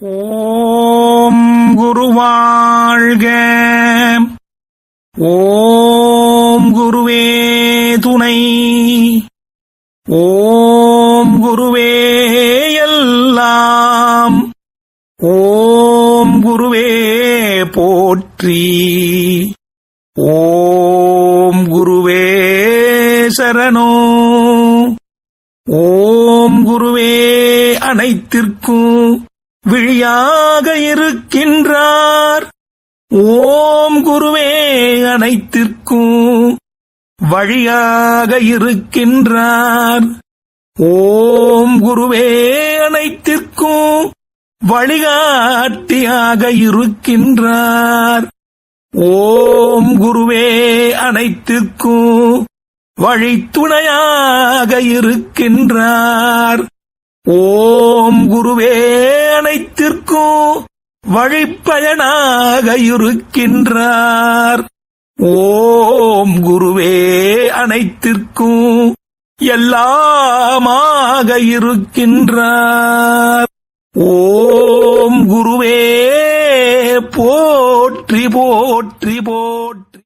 ஓம் குருவாழ்க ஓம் குருவே துணை. ஓம் குருவே எல்லாம். ஓம் குருவே போற்றி. ஓம் குருவே சரணோ. ஓம் குருவே அனைத்திற்கும். விழியாக இருக்கின்றார். ஓம் குருவே அனைத்திற்கும் வழியாக இருக்கின்றார். ஓம் குருவே அனைத்திற்கும் வழிகாட்டியாக இருக்கின்றார். ஓம் குருவே அனைத்திற்கும் வழித்துணையாக இருக்கின்றார். ஓம் குருவே அனைத்திற்கும் வழிப்பயனாக இருக்கின்றார். ஓம் குருவே அனைத்திற்கும் எல்லாமாக இருக்கின்றார். ஓம் குருவே போற்றி போற்றி போற்றி.